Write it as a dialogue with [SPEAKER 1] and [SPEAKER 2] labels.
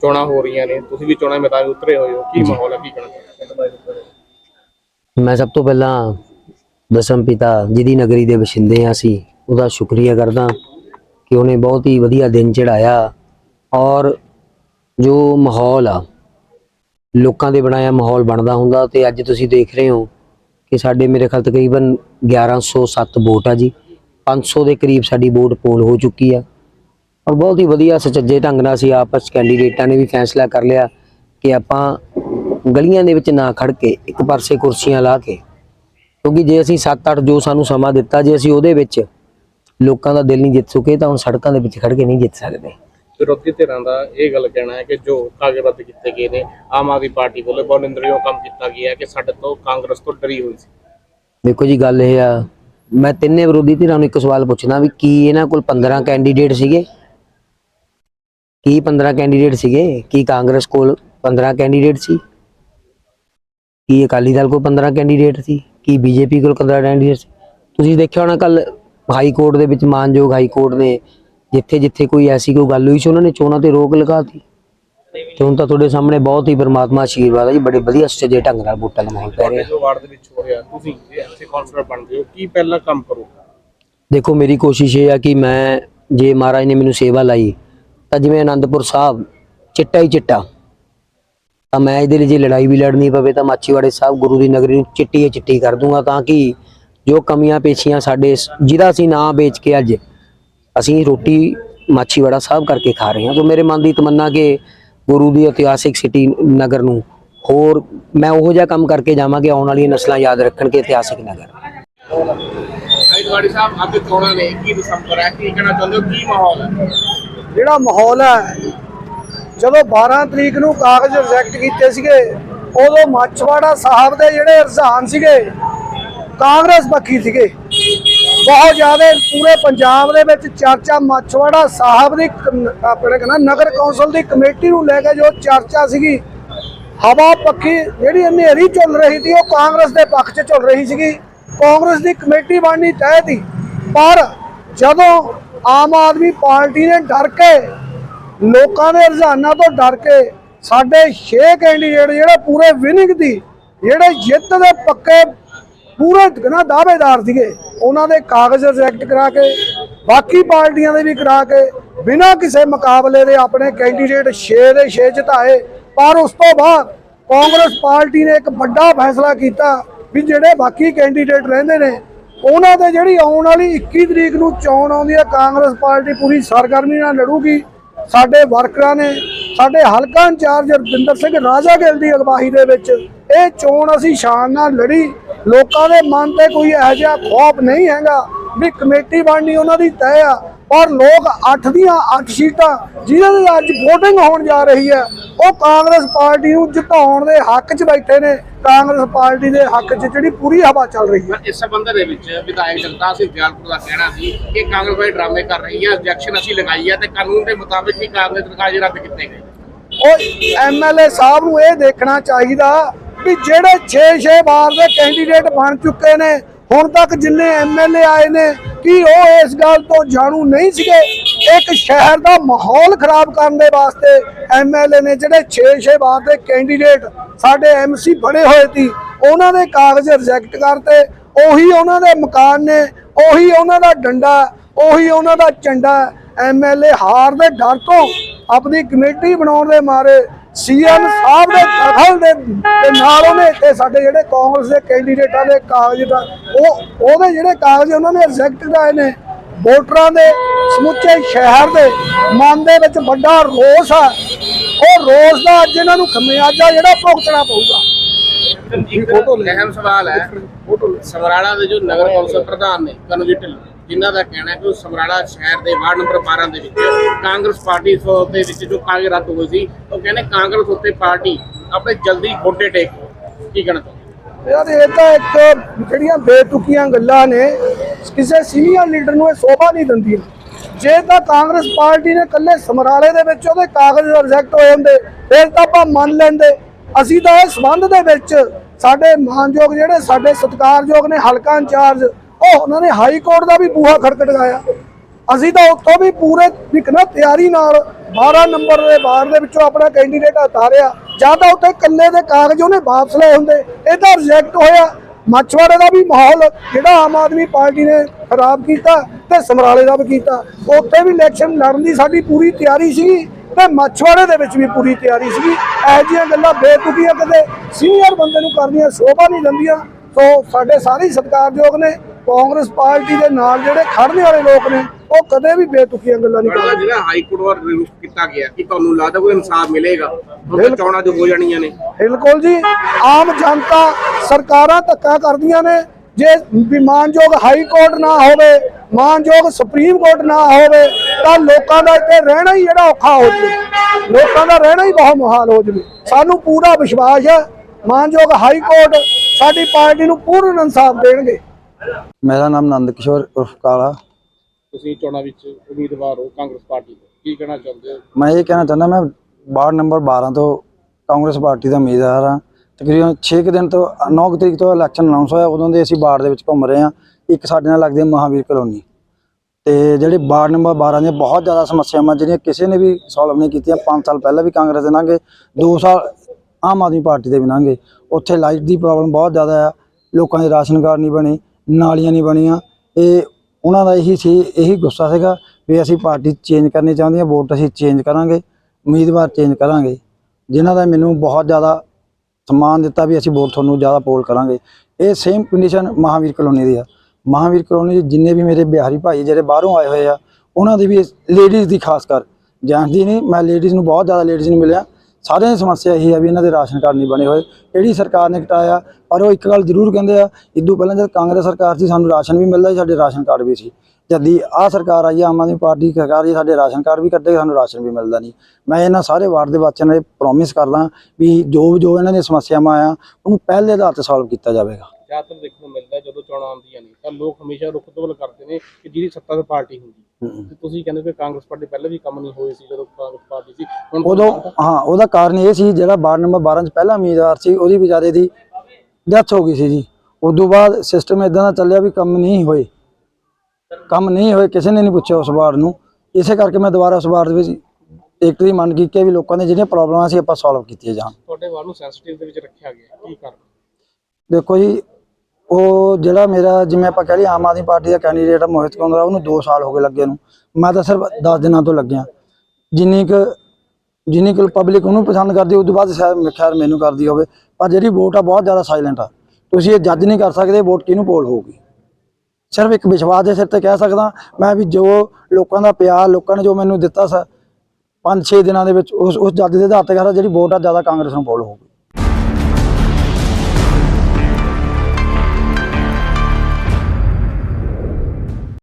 [SPEAKER 1] ਚੋਣਾਂ ਹੋ ਰਹੀਆਂ ਨੇ ਤੁਸੀਂ ਵੀ ਚੋਣਾਂ ਮੈਦਾਨ ਉਤਰੇ ਹੋਏ ਹੋ ਕੀ ਮਾਹੌਲ ਹੈ ਕੀ ਕਹਿਣਾ
[SPEAKER 2] ਮੈਂ ਸਭ ਤੋਂ ਪਹਿਲਾਂ ਦਸਮ ਪਿਤਾ ਜਿਹਦੀ ਨਗਰੀ ਦੇ ਵਸਿੰਦੇ ਹਾਂ ਅਸੀਂ ਉਹਦਾ ਸ਼ੁਕਰੀਆ ਕਰਦਾ ਕਿ ਉਹਨੇ ਬਹੁਤ ਹੀ ਵਧੀਆ ਦਿਨ ਚੜਾਇਆ ਔਰ ਜੋ ਮਾਹੌਲ ਆ ਲੋਕਾਂ ਦੇ ਬਣਾਇਆ ਮਾਹੌਲ ਬਣਦਾ ਹੁੰਦਾ ਤੇ ਅੱਜ ਤੁਸੀਂ ਦੇਖ ਰਹੇ ਹੋ ਕਿ ਸਾਡੇ ਮੇਰੇ ਖਿਆਲ ਤਕਰੀਬਨ 1107 ਵੋਟ ਆ ਜੀ 500 ਦੇ ਕਰੀਬ ਸਾਡੀ ਵੋਟ ਪੋਲ ਹੋ ਚੁੱਕੀ ਆ। ਔਰ ਬਹੁਤ ਹੀ ਵਧੀਆ ਸੁਚੱਜੇ ਢੰਗ ਨਾਲ ਅਸੀਂ ਆਪਸ ਕੈਂਡੀਡੇਟਾਂ ਨੇ ਵੀ ਫੈਸਲਾ ਕਰ ਲਿਆ ਕਿ ਆਪਾਂ ਗਲੀਆਂ ਦੇ ਵਿੱਚ ਨਾ ਖੜ ਕੇ ਇੱਕ ਪਾਸੇ ਕੁਰਸੀਆਂ ਲਾ ਕੇ ਕਿਉਂਕਿ ਜੇ ਅਸੀਂ 7-8 ਜੋ ਸਾਨੂੰ ਸਮਾਂ ਦਿੱਤਾ ਜੇ ਅਸੀਂ ਉਹਦੇ ਵਿੱਚ ਲੋਕਾਂ ਦਾ ਦਿਲ ਨਹੀਂ ਜਿੱਤ ਸਕੇ ਤਾਂ ਹੁਣ ਸੜਕਾਂ ਦੇ ਵਿੱਚ ਖੜ ਕੇ ਨਹੀਂ ਜਿੱਤ ਸਕਦੇ।
[SPEAKER 1] ਵਿਰੋਧੀ ਧਿਰਾਂ ਦਾ ਇਹ ਗੱਲ ਕਹਿਣਾ ਹੈ ਕਿ ਜੋ ਕਾਗਜ਼ ਕੀਤੇ ਗਏ ਨੇ ਆਮ ਆਦਮੀ ਪਾਰਟੀ ਵੱਲੋਂ ਬਹੁਤ ਨਿੰਦਣਯੋਗ ਕੰਮ ਕੀਤਾ ਗਿਆ ਹੈ ਕਿ ਸਾਡੇ ਤੋਂ ਕਾਂਗਰਸ ਤੋਂ ਡਰੀ ਹੋਈ ਸੀ।
[SPEAKER 2] ਦੇਖੋ ਜੀ ਗੱਲ ਇਹ ਆ ਮੈਂ ਤਿੰਨੇ ਵਿਰੋਧੀ ਧਿਰਾਂ ਨੂੰ ਇੱਕ ਸਵਾਲ ਪੁੱਛਣਾ ਵੀ ਕੀ ਇਹਨਾਂ ਕੋਲ 15 ਕੈਂਡੀਡੇਟ ਸੀਗੇ? ਕੀ 15 ਕੈਂਡੀਡੇਟ ਸੀਗੇ? ਕੀ ਕਾਂਗਰਸ ਕੋਲ 15 ਕੈਂਡੀਡੇਟ ਸੀ? ਕੀ ਅਕਾਲੀ ਦਲ ਕੋਲ 15 ਕੈਂਡੀਡੇਟ ਸੀ? ਕੀ ਬੀਜੇਪੀ ਕੋਲ 15 ਕੈਂਡੀਡੇਟ ਸੀ? ਤੁਸੀਂ ਦੇਖਿਆ ਹੋਣਾ ਕੱਲ ਹਾਈ ਕੋਰਟ ਦੇ ਵਿੱਚ ਮਾਨਯੋਗ ਹਾਈ ਕੋਰਟ ਨੇ ਜਿੱਥੇ ਜਿੱਥੇ ਕੋਈ ਐਸੀ ਕੋਈ ਗੱਲ ਹੋਈ ਸੀ ਉਹਨਾਂ ਨੇ ਚੋਣਾਂ ਤੇ ਰੋਕ ਲਗਾਤੀ। ਤੇ ਹੁਣ ਤਾਂ ਤੁਹਾਡੇ ਸਾਹਮਣੇ ਬਹੁਤ ਹੀ ਪਰਮਾਤਮਾ ਆਸ਼ੀਰਵਾਦ ਹੈ ਜੀ ਬੜੇ ਵਧੀਆ ਸੁਚੱਜੇ ਢੰਗ ਨਾਲ ਦਾ ਮਾਹੌਲ ਪੈ ਰਿਹਾ
[SPEAKER 1] ਜੋ ਵਾਰਡ ਦੇ ਵਿੱਚ ਹੋ ਰਿਹਾ ਤੁਸੀਂ ਐਸੇ ਕਾਉਂਸਲਰ ਬਣਦੇ ਹੋ ਕੀ ਪਹਿਲਾ ਕੰਮ ਕਰੋ
[SPEAKER 2] ਦੇਖੋ ਮੇਰੀ ਕੋਸ਼ਿਸ਼ ਇਹ ਆ ਕਿ ਮੈਂ ਜੇ ਮਹਾਰਾਜ ਨੇ ਮੈਨੂੰ ਸੇਵਾ ਲਾਈ ਤਾਂ ਜਿਵੇਂ ਆਨੰਦਪੁਰ ਸਾਹਿਬ, ਚਿੱਟਾ ਹੀ ਚਿੱਟਾ। ਤਾਂ ਮੈਂ ਇਹਦੇ ਲਈ ਜੇ ਲੜਾਈ ਵੀ ਲੜਨੀ ਪਵੇ ਤਾਂ ਮਾਚੀਵਾੜੇ ਸਾਹਿਬ ਗੁਰੂ ਦੀ ਨਗਰੀ ਨੂੰ ਚਿੱਟੀ ਹੀ ਚਿੱਟੀ ਕਰ ਦੂੰਗਾ ਤਾਂ ਕਿ ਜੋ ਕਮੀਆਂ ਪੇਸ਼ੀਆਂ ਸਾਡੇ ਜਿਹਦਾ ਅਸੀਂ ਨਾਂ ਵੇਚ ਕੇ ਅੱਜ ਅਸੀਂ ਰੋਟੀ ਮਾਚੀਵਾੜਾ ਸਾਹਿਬ ਕਰਕੇ ਖਾ ਰਹੇ ਹਾਂ। ਤਾਂ ਮੇਰੇ ਮਨ ਦੀ ਤਮੰਨਾ ਕਿ ਗੁਰੂ ਦੀ ਇਤਿਹਾਸਿਕ ਸਿਟੀ ਨਗਰ ਨੂੰ ਹੋਰ ਮੈਂ ਉਹੋ ਜਿਹਾ ਕੰਮ ਕਰਕੇ ਜਾਵਾਂ ਕਿ ਆਉਣ ਵਾਲੀਆਂ ਨਸਲਾਂ ਯਾਦ ਰੱਖਣ ਕਿ ਇਤਿਹਾਸਿਕ ਨਗਰ।
[SPEAKER 1] ਅਈ ਸਾਹਿਬ ਅੱਜ ਚੋਣਾਂ ਨੇ 21 ਦਸੰਬਰ ਹੈ ਕੀ ਕਹਿਣਾ ਚਾਹੁੰਦੇ ਹੋ? ਕੀ ਮਾਹੌਲ ਹੈ?
[SPEAKER 3] ਜਿਹੜਾ ਮਾਹੌਲ ਹੈ, ਜਦੋਂ 12 ਤਰੀਕ ਨੂੰ ਕਾਗਜ਼ ਰਿਜੈਕਟ ਕੀਤੇ ਸੀਗੇ, ਉਦੋਂ ਮੱਛਵਾੜਾ ਸਾਹਿਬ ਦੇ ਜਿਹੜੇ ਰੁਝਾਨ ਸੀਗੇ, ਕਾਂਗਰਸ ਪੱਖੀ ਸੀਗੇ। ਬਹੁਤ ਜ਼ਿਆਦਾ ਪੂਰੇ ਪੰਜਾਬ ਦੇ ਵਿੱਚ ਚਰਚਾ ਮੱਛਵਾੜਾ ਸਾਹਿਬ ਦੀ ਆਪਣੇ ਕਹਿੰਦਾ ਨਗਰ ਕੌਂਸਲ ਦੀ ਕਮੇਟੀ ਨੂੰ ਲੈ ਕੇ ਜੋ ਚਰਚਾ ਸੀਗੀ, ਹਵਾ ਪੱਖੀ ਜਿਹੜੀ ਹਨੇਰੀ ਚੱਲ ਰਹੀ ਸੀ, ਉਹ ਕਾਂਗਰਸ ਦੇ ਪੱਖ 'ਚ ਚੱਲ ਰਹੀ ਸੀਗੀ। ਕਾਂਗਰਸ ਦੀ ਕਮੇਟੀ ਬਣਨੀ ਤੈਅ ਸੀ। ਪਰ ਜਦੋਂ ਆਮ ਆਦਮੀ ਪਾਰਟੀ ਨੇ ਡਰ ਕੇ, ਲੋਕਾਂ ਦੇ ਰੁਝਾਨਾਂ ਤੋਂ ਡਰ ਕੇ ਸਾਡੇ 6 ਕੈਂਡੀਡੇਟ ਜਿਹੜੇ ਪੂਰੇ ਵਿਨਿੰਗ ਦੀ, ਜਿਹੜੇ ਜਿੱਤ ਦੇ ਪੱਕੇ ਪੂਰੇ ਨਾ ਦਾਅਵੇਦਾਰ ਸੀਗੇ, ਉਹਨਾਂ ਦੇ ਕਾਗਜ਼ ਰਿਜੈਕਟ ਕਰਾ ਕੇ, ਬਾਕੀ ਪਾਰਟੀਆਂ ਦੇ ਵੀ ਕਰਾ ਕੇ, ਬਿਨਾਂ ਕਿਸੇ ਮੁਕਾਬਲੇ ਦੇ ਆਪਣੇ ਕੈਂਡੀਡੇਟ 6 ਦੇ 6 ਜਿਤਾਏ। ਪਰ ਉਸ ਤੋਂ ਬਾਅਦ ਕਾਂਗਰਸ ਪਾਰਟੀ ਨੇ ਇੱਕ ਵੱਡਾ ਫੈਸਲਾ ਕੀਤਾ ਵੀ ਜਿਹੜੇ ਬਾਕੀ ਕੈਂਡੀਡੇਟ ਰਹਿੰਦੇ ਨੇ ਉਹਨਾਂ 'ਤੇ ਜਿਹੜੀ ਆਉਣ ਵਾਲੀ 21 ਤਰੀਕ ਨੂੰ ਚੋਣ ਆਉਂਦੀ ਹੈ, ਕਾਂਗਰਸ ਪਾਰਟੀ ਪੂਰੀ ਸਰਗਰਮੀ ਨਾਲ ਲੜੂਗੀ। ਸਾਡੇ ਵਰਕਰਾਂ ਨੇ, ਸਾਡੇ ਹਲਕਾ ਇੰਚਾਰਜ ਰਵਿੰਦਰ ਸਿੰਘ ਰਾਜਾ ਗਿੱਲ ਦੀ ਅਗਵਾਈ ਦੇ ਵਿੱਚ ਇਹ ਚੋਣ ਅਸੀਂ ਸ਼ਾਨ ਨਾਲ ਲੜੀ। ਲੋਕਾਂ ਦੇ ਮਨ ਤੇ ਕੋਈ ਇਹੋ ਜਿਹਾ ਖੌਫ ਨਹੀਂ ਹੈਗਾ ਵੀ ਕਮੇਟੀ ਬਣਨੀ ਉਹਨਾਂ ਦੀ ਤੈਅ ਆ। ਪਰ ਲੋਕ 8 ਦੀਆਂ 8 ਸੀਟਾਂ ਜਿਹਨਾਂ ਦੀ ਅੱਜ VOTING ਹੋਣ ਜਾ ਰਹੀ ਹੈ ਉਹ ਕਾਂਗਰਸ ਪਾਰਟੀ ਨੂੰ ਜਿਤਾਉਣ ਦੇ ਹੱਕ 'ਚ ਬੈਠੇ ਨੇ। ਕਾਂਗਰਸ ਪਾਰਟੀ ਦੇ ਹੱਕ 'ਚ ਜਿਹੜੀ ਪੂਰੀ ਹਵਾ ਚੱਲ ਰਹੀ ਹੈ।
[SPEAKER 1] ਇਸ ਸੰਬੰਧ ਦੇ ਵਿੱਚ ਵਿਧਾਇਕ ਜਗਤਾਰ ਸਿੰਘ ਦਿਆਲਪੁਰ ਦਾ ਕਹਿਣਾ ਸੀ ਕਿ ਕਾਂਗਰਸ ਵਾਲੇ ਡਰਾਮੇ ਕਰ ਰਹੀ ਹੈ objection ਅਸੀਂ ਲਗਾਈ ਹੈ ਤੇ ਕਾਨੂੰਨ ਦੇ ਮੁਤਾਬਿਕ ਹੀ ਕਾਗਜ਼ ਦੇ ਕਾਗਜ਼ ਰੱਦ ਕੀਤੇ ਗਏ।
[SPEAKER 3] ਉਹ ਐਮਐਲਏ ਸਾਹਿਬ ਨੂੰ ਇਹ ਦੇਖਣਾ ਚਾਹੀਦਾ ਵੀ ਜਿਹੜੇ 6-6 ਵਾਰ ਦੇ ਕੈਂਡੀਡੇਟ ਬਣ ਚੁੱਕੇ ਨੇ ਹੁਣ ਤੱਕ ਜਿੰਨੇ ਐਮਐਲਏ ਆਏ ਨੇ, ਕਿ ਉਹ ਇਸ ਗੱਲ ਤੋਂ ਜਾਣੂ ਨਹੀਂ ਸੀਗੇ? ਇੱਕ ਸ਼ਹਿਰ ਦਾ ਮਾਹੌਲ ਖਰਾਬ ਕਰਨ ਦੇ ਵਾਸਤੇ ਐਮਐਲਏ ਨੇ ਜਿਹੜੇ 6-6 ਵਾਰ ਦੇ ਕੈਂਡੀਡੇਟ ਸਾਡੇ ਐਮਸੀ ਬਣੇ ਹੋਏ ਸੀ, ਉਹਨਾਂ ਦੇ ਕਾਗਜ਼ ਰਿਜੈਕਟ ਕਰਤੇ। ਉਹੀ ਉਹਨਾਂ ਦੇ ਮਕਾਨ ਨੇ, ਉਹੀ ਉਹਨਾਂ ਦਾ ਡੰਡਾ, ਉਹੀ ਉਹਨਾਂ ਦਾ ਝੰਡਾ ਐਮਐਲਏ ਹਾਰ ਦੇ ਡਰ ਤੋਂ ਆਪਣੀ ਕਮੇਟੀ ਬਣਾਉਣ ਦੇ ਮਾਰੇ। ਸੀਐਮ ਸਾਹਿਬ ਦੇ ਦਖਲ ਦੇ ਦੇ ਨਾਲ ਉਹਨੇ ਇੱਥੇ ਸਾਡੇ ਜਿਹੜੇ ਕਾਂਗਰਸ ਦੇ ਕੈਂਡੀਡੇਟਾਂ ਦੇ ਕਾਗਜ਼ ਦਾ ਉਹ ਉਹਦੇ ਜਿਹੜੇ ਕਾਗਜ਼ ਉਹਨਾਂ ਨੇ ਰਿਜੈਕਟ ਕਰਾਏ ਨੇ। ਵੋਟਰਾਂ ਦੇ ਸਮੁੱਚੇ ਸ਼ਹਿਰ ਦੇ ਮਨ ਦੇ ਵਿੱਚ ਵੱਡਾ ਰੋਸ ਆ। ਉਹ ਰੋਸ ਦਾ ਅੱਜ ਇਹਨਾਂ ਨੂੰ ਖਮਿਆਜਾ ਜਿਹੜਾ ਭੁਗਤਣਾ ਪਊਗਾ।
[SPEAKER 1] ਇੱਕ ਅਹਿਮ ਸਵਾਲ ਹੈ। ਸਮਰਾਲਾ ਦੇ ਜੋ ਨਗਰ ਕੌਂਸਲ ਪ੍ਰਧਾਨ ਨੇ ਕਨਵੀ ਢਿੱਲੋਂ। ਜਿਨ੍ਹਾਂ ਦਾ ਕਹਿਣਾ ਹੈ ਕਿ ਉਹ ਸਮਰਾਲਾ ਸ਼ਹਿਰ ਦੇ ਵਾਰਡ ਨੰਬਰ 12 ਦੇ ਵਿੱਚ ਕਾਂਗਰਸ ਪਾਰਟੀ ਦੇ ਵਿੱਚ ਜੋ ਕਾਗਜ਼ ਰੱਦ ਹੋਏ ਸੀ, ਉਹ ਕਹਿੰਦੇ ਕਾਂਗਰਸ ਉੱਤੇ ਪਾਰਟੀ ਆਪਣੇ ਜਲਦੀ ਗੋਡੇ ਟੇਕ ਕੀ ਕਹਿਣਾ
[SPEAKER 3] ਯਾਰ, ਇਹ ਤਾਂ ਇੱਕ ਜਿਹੜੀਆਂ ਬੇਤੁਕੀਆਂ ਗੱਲਾਂ ਨੇ, ਕਿਸੇ ਸੀਨੀਅਰ ਲੀਡਰ ਨੂੰ ਇਹ ਸੋਭਾ ਨਹੀਂ ਦਿੰਦੀਆਂ। ਜੇ ਤਾਂ ਕਾਂਗਰਸ ਪਾਰਟੀ ਨੇ ਕੱਲੇ ਸਮਰਾਲੇ ਦੇ ਵਿੱਚ ਉਹਦੇ ਕਾਗਜ਼ ਰਿਜੈਕਟ ਹੋਏ ਹੁੰਦੇ, ਫਿਰ ਤਾਂ ਆਪਾਂ ਮੰਨ ਲੈਂਦੇ। ਅਸੀਂ ਤਾਂ ਇਹ ਸੰਬੰਧ ਦੇ ਵਿੱਚ ਸਾਡੇ ਮਾਨਯੋਗ ਜਿਹੜੇ ਸਾਡੇ ਸਤਿਕਾਰਯੋਗ ਨੇ, ਹਲਕਾ ਇੰਚਾਰਜ ਉਹ ਉਹਨਾਂ ਨੇ ਹਾਈ ਕੋਰਟ ਦਾ ਵੀ ਬੂਹਾ ਖੜਕਟਾਇਆ ਅਸੀਂ ਤਾਂ ਉੱਥੋਂ ਵੀ ਪੂਰੇ ਇੱਕ ਨਾ ਤਿਆਰੀ ਨਾਲ 12 ਨੰਬਰ ਦੇ ਬਾਰ ਦੇ ਵਿੱਚੋਂ ਆਪਣਾ ਕੈਂਡੀਡੇਟ ਉਤਾਰਿਆ। ਜਾਂ ਤਾਂ ਉੱਥੇ ਇਕੱਲੇ ਦੇ ਕਾਗਜ਼ ਉਹਨੇ ਵਾਪਸ ਲਏ ਹੁੰਦੇ। ਇਹਦਾ ਰਿਜੈਕਟ ਹੋਇਆ। ਮੱਛਵਾੜੇ ਦਾ ਵੀ ਮਾਹੌਲ ਜਿਹੜਾ ਆਮ ਆਦਮੀ ਪਾਰਟੀ ਨੇ ਖਰਾਬ ਕੀਤਾ ਤੇ ਸਮਰਾਲੇ ਦਾ ਵੀ ਕੀਤਾ। ਉੱਥੇ ਵੀ ਇਲੈਕਸ਼ਨ ਲੜਨ ਦੀ ਸਾਡੀ ਪੂਰੀ ਤਿਆਰੀ ਸੀਗੀ ਤੇ ਮੱਛਵਾੜੇ ਦੇ ਵਿੱਚ ਵੀ ਪੂਰੀ ਤਿਆਰੀ ਸੀਗੀ ਇਹੋ ਜਿਹੀਆਂ ਗੱਲਾਂ ਬੇਤੁਕੀਆਂ ਕਦੇ ਸੀਨੀਅਰ ਬੰਦੇ ਨੂੰ ਕਰਨੀਆਂ ਸ਼ੋਭਾ ਨਹੀਂ ਦਿੰਦੀਆਂ। ਸੋ ਸਾਡੇ ਸਾਰੇ ਹੀ ਸਤਿਕਾਰਯੋਗ ਨੇ। ਕਾਂਗਰਸ ਪਾਰਟੀ ਦੇ ਨਾਲ ਜਿਹੜੇ ਖੜਨੇ ਵਾਲੇ ਲੋਕ ਨੇ ਉਹ ਕਦੇ ਵੀ ਬੇਤੁਕੀਆਂ ਗੱਲਾਂ ਨਹੀਂ ਕਰਦੇ।
[SPEAKER 1] ਜਿਹੜਾ ਹਾਈ ਕੋਰਟ ਵੱਲ ਰਿਲੀਜ਼ ਕੀਤਾ ਗਿਆ ਕਿ ਤੁਹਾਨੂੰ ਲੱਗਦਾ ਕੋਈ ਇਨਸਾਫ ਮਿਲੇਗਾ ਤਾਂ ਚੋਣਾਂ ਜੋ ਹੋ ਜਾਣੀਆਂ ਨੇ।
[SPEAKER 3] ਬਿਲਕੁਲ ਜੀ ਆਮ ਜਨਤਾ ਸਰਕਾਰਾਂ ਧੱਕਾ ਕਰਦੀਆਂ ਨੇ ਜੇ ਵੀ ਮਾਨਯੋਗ ਹਾਈ ਕੋਰਟ ਨਾ ਹੋਵੇ ਮਾਨਯੋਗ ਸੁਪਰੀਮ ਕੋਰਟ ਨਾ ਹੋਵੇ ਤਾਂ ਲੋਕਾਂ ਦਾ ਇੱਥੇ ਰਹਿਣਾ ਹੀ ਜਿਹੜਾ ਔਖਾ ਹੋ ਜਾਵੇ। ਲੋਕਾਂ ਦਾ ਰਹਿਣਾ ਹੀ ਬਹੁਤ ਮੁਹਾਲ ਹੋ ਜਾਵੇ। ਸਾਨੂੰ ਪੂਰਾ ਵਿਸ਼ਵਾਸ ਹੈ ਮਾਨਯੋਗ ਹਾਈ ਕੋਰਟ ਸਾਡੀ ਪਾਰਟੀ ਨੂੰ ਪੂਰਨ ਇਨਸਾਫ ਦੇਣਗੇ।
[SPEAKER 4] ਮੇਰਾ ਨਾਮ ਨੰਦ ਕਿਸ਼ੋਰ ਉਰਫ ਕਾਲਾ।
[SPEAKER 1] ਤੁਸੀਂ ਚੋਣਾਂ ਵਿੱਚ ਉਮੀਦਵਾਰ ਹੋ ਕਾਂਗਰਸ ਪਾਰਟੀ ਦੇ ਕੀ ਕਹਿਣਾ ਚਾਹੁੰਦੇ ਹੋ?
[SPEAKER 4] ਮੈਂ ਇਹ ਕਹਿਣਾ ਚਾਹੁੰਦਾ ਮੈਂ ਵਾਰਡ ਨੰਬਰ 12 ਤੋਂ ਕਾਂਗਰਸ ਪਾਰਟੀ ਦਾ ਉਮੀਦਵਾਰ ਹਾਂ। ਤਕਰੀਬਨ 6 ਦਿਨ ਤੋਂ 9 ਤਰੀਕ ਤੋਂ ਇਲੈਕਸ਼ਨ ਅਨਾਉਂਸ ਹੋਇਆ ਉਦੋਂ ਦੇ ਅਸੀਂ ਵਾਰਡ ਦੇ ਵਿੱਚ ਘੁੰਮ ਰਹੇ ਹਾਂ। ਇੱਕ ਸਾਡੇ ਨਾਲ ਲੱਗਦੀ ਮਹਾਵੀਰ ਕਲੋਨੀ। ਤੇ ਜਿਹੜੇ ਵਾਰਡ ਨੰਬਰ 12 ਦੀਆਂ ਬਹੁਤ ਜ਼ਿਆਦਾ ਸਮੱਸਿਆਵਾਂ ਜਿਹੜੀਆਂ ਕਿਸੇ ਨੇ ਵੀ ਸੋਲਵ ਨਹੀਂ ਕੀਤੀਆਂ 5 ਸਾਲ ਪਹਿਲਾਂ ਵੀ ਕਾਂਗਰਸ ਦੇ ਲੰਘੇ 2 ਸਾਲ ਆਮ ਆਦਮੀ ਪਾਰਟੀ ਦੇ ਵੀ ਲੰਘੇ ਉੱਥੇ ਲਾਈਟ ਦੀ ਪ੍ਰੋਬਲਮ ਬਹੁਤ ਜ਼ਿਆਦਾ ਆ ਲੋਕਾਂ ਦੇ ਰਾਸ਼ਨ ਕਾਰਡ ਨਹੀਂ ਬਣੇ ਨਾਲੀਆਂ ਨਹੀਂ ਬਣੀਆਂ। ਇਹ ਉਹਨਾਂ ਦਾ ਇਹੀ ਸੀ, ਇਹੀ ਗੁੱਸਾ ਸੀਗਾ ਵੀ ਅਸੀਂ ਪਾਰਟੀ ਚੇਂਜ ਕਰਨੀ ਚਾਹੁੰਦੇ ਹਾਂ, ਵੋਟ ਅਸੀਂ ਚੇਂਜ ਕਰਾਂਗੇ, ਉਮੀਦਵਾਰ ਚੇਂਜ ਕਰਾਂਗੇ। ਜਿਨ੍ਹਾਂ ਦਾ ਮੈਨੂੰ ਬਹੁਤ ਜ਼ਿਆਦਾ ਸਨਮਾਨ ਦਿੱਤਾ ਵੀ ਅਸੀਂ ਵੋਟ ਤੁਹਾਨੂੰ ਜ਼ਿਆਦਾ ਪੋਲ ਕਰਾਂਗੇ। ਇਹ ਸੇਮ ਕੰਡੀਸ਼ਨ ਮਹਾਵੀਰ ਕਲੋਨੀ ਦੀ ਆ। ਮਹਾਵੀਰ ਕਲੋਨੀ ਦੇ ਜਿੰਨੇ ਵੀ ਮੇਰੇ ਬਿਹਾਰੀ ਭਾਈ ਜਿਹੜੇ ਬਾਹਰੋਂ ਆਏ ਹੋਏ ਆ, ਉਹਨਾਂ ਦੀ ਵੀ ਲੇਡੀਜ਼ ਦੀ ਖਾਸ ਕਰ। ਜਾਣਦੀ ਨਹੀਂ, ਮੈਂ ਲੇਡੀਜ਼ ਨੂੰ ਬਹੁਤ ਜ਼ਿਆਦਾ ਲੇਡੀਜ਼ ਨੂੰ ਮਿਲਿਆ। ਸਾਰਿਆਂ ਦੀ ਸਮੱਸਿਆ ਇਹੀ ਹੈ ਵੀ ਇਹਨਾਂ ਦੇ ਰਾਸ਼ਨ ਕਾਰਡ ਨਹੀਂ ਬਣੇ ਹੋਏ। ਕਿਹੜੀ ਸਰਕਾਰ ਨੇ ਕਟਾਇਆ ਪਰ ਉਹ ਇੱਕ ਗੱਲ ਜ਼ਰੂਰ ਕਹਿੰਦੇ ਆ, ਇਦੋਂ ਪਹਿਲਾਂ ਜਦ ਕਾਂਗਰਸ ਸਰਕਾਰ ਸੀ, ਸਾਨੂੰ ਰਾਸ਼ਨ ਵੀ ਮਿਲਦਾ ਸੀ, ਸਾਡੇ ਰਾਸ਼ਨ ਕਾਰਡ ਵੀ ਸੀ। ਜਦੀ ਆ ਸਰਕਾਰ ਆਈ ਆਮ ਆਦਮੀ ਪਾਰਟੀ ਸਰਕਾਰ ਜੀ ਸਾਡੇ ਰਾਸ਼ਨ ਕਾਰਡ ਵੀ ਕੱਢੇ ਸਾਨੂੰ ਰਾਸ਼ਨ ਵੀ ਮਿਲਦਾ ਨਹੀਂ। ਮੈਂ ਇਹਨਾਂ ਸਾਰੇ ਵਾਰਡ ਦੇ ਬੱਚਿਆਂ ਨੂੰ ਇਹ ਪ੍ਰੋਮਿਸ ਕਰਦਾ ਵੀ ਜੋ ਜੋ ਇਹਨਾਂ ਦੀਆਂ ਸਮੱਸਿਆਵਾਂ ਆ, ਉਹਨੂੰ ਪਹਿਲੇ ਆਧਾਰ ਤੇ ਸੋਲਵ ਕੀਤਾ ਜਾਵੇਗਾ।
[SPEAKER 1] ਜ਼ਿਆਦਾਤਰ ਦੇਖਣ ਨੂੰ ਮਿਲਦਾ ਹੈ ਜਦੋਂ ਚੋਣਾਂ ਆਉਂਦੀਆਂ ਨੇ। ਤਾਂ ਲੋਕ ਹਮੇਸ਼ਾ ਰੁਖ ਤੋਲ ਕਰਦੇ ਨੇ ਕਿ ਜਿਹਦੀ ਸੱਤਾ ਤੇ ਪਾਰਟੀ ਹੁੰਦੀ। ਤੇ ਤੁਸੀਂ ਕਹਿੰਦੇ ਕਿ ਕਾਂਗਰਸ ਪਾਰਟੀ ਪਹਿਲਾਂ ਵੀ ਕੰਮ ਨਹੀਂ ਹੋਏ ਸੀ ਜਦੋਂ ਕਾਂਗਰਸ ਪਾਰਟੀ ਸੀ
[SPEAKER 4] ਉਦੋਂ ਹਾਂ ਉਹਦਾ ਕਾਰਨ ਇਹ ਸੀ ਜਿਹੜਾ ਵਾਰਡ ਨੰਬਰ 12 ਚ ਪਹਿਲਾ ਉਮੀਦਵਾਰ ਸੀ ਉਹਦੀ ਵਿਚਾਰੇ ਦੀ ਡੈਥ ਹੋ ਗਈ ਸੀ ਜੀ। ਉਦੋਂ ਬਾਅਦ ਸਿਸਟਮ ਇਦਾਂ ਦਾ ਚੱਲਿਆ ਵੀ ਕੰਮ ਨਹੀਂ ਹੋਏ। ਕੰਮ ਨਹੀਂ ਹੋਏ ਕਿਸੇ ਨੇ ਨਹੀਂ ਪੁੱਛਿਆ ਉਸ ਵਾਰਡ ਨੂੰ। ਇਸੇ ਕਰਕੇ ਮੈਂ ਦੁਬਾਰਾ ਉਸ ਵਾਰਡ ਦੇ ਵਿੱਚ ਇੱਕ ਦੀ ਮੰਨ ਕੀਤੀ ਵੀ ਲੋਕਾਂ ਦੇ ਜਿਹੜੀਆਂ ਪ੍ਰੋਬਲਮਾਂ ਸੀ ਆਪਾਂ ਸੋਲਵ ਕੀਤੀਆਂ ਜਾਣ।
[SPEAKER 1] ਤੁਹਾਡੇ ਵਾਰ ਨੂੰ ਸੈਂਸਿਟਿਵ ਦੇ ਵਿੱਚ ਰੱਖਿਆ ਗਿਆ ਕੀ ਕਾਰਨ?
[SPEAKER 4] ਦੇਖੋ ਜੀ ਉਹ ਜਿਹੜਾ ਮੇਰਾ, ਜਿਵੇਂ ਆਪਾਂ ਕਹਿ ਲਈ ਆਮ ਆਦਮੀ ਪਾਰਟੀ ਦਾ ਕੈਂਡੀਡੇਟ ਆ ਮੋਹਿਤ ਕੌਂਦਰਾ ਉਹਨੂੰ 2 ਸਾਲ ਹੋ ਗਏ ਲੱਗੇ ਨੂੰ। ਮੈਂ ਤਾਂ ਸਿਰਫ 10 ਦਿਨਾਂ ਤੋਂ ਲੱਗਿਆ। ਜਿੰਨੀ ਕੁ ਜਿੰਨੀ ਕੁ ਪਬਲਿਕ ਉਹਨੂੰ ਪਸੰਦ ਕਰਦੀ ਉਸ ਤੋਂ ਬਾਅਦ ਸ਼ਾਇਦ ਖੈਰ ਮੈਨੂੰ ਕਰਦੀ ਹੋਵੇ। ਪਰ ਜਿਹੜੀ ਵੋਟ ਆ, ਬਹੁਤ ਜ਼ਿਆਦਾ ਸਾਇਲੈਂਟ ਆ। ਤੁਸੀਂ ਇਹ ਜੱਜ ਨਹੀਂ ਕਰ ਸਕਦੇ ਵੋਟ ਕਿਹਨੂੰ ਪੋਲ ਹੋਊਗੀ? ਸਿਰਫ ਇੱਕ ਵਿਸ਼ਵਾਸ ਦੇ ਸਿਰ ਤੇ ਕਹਿ ਸਕਦਾ, ਮੈਂ ਵੀ ਜੋ ਲੋਕਾਂ ਦਾ ਪਿਆਰ, ਲੋਕਾਂ ਨੇ ਜੋ ਮੈਨੂੰ ਦਿੱਤਾ ਸੀ 5-6 ਦਿਨਾਂ ਦੇ ਵਿੱਚ, ਉਸ ਉਸ ਜੱਜ ਦੇ ਆਧਾਰ ਤੇ ਕਹਿੰਦਾ ਜਿਹੜੀ ਵੋਟ ਆ, ਜ਼ਿਆਦਾ ਕਾਂਗਰਸ ਨੂੰ ਪੋਲ ਹੋਊਗੀ।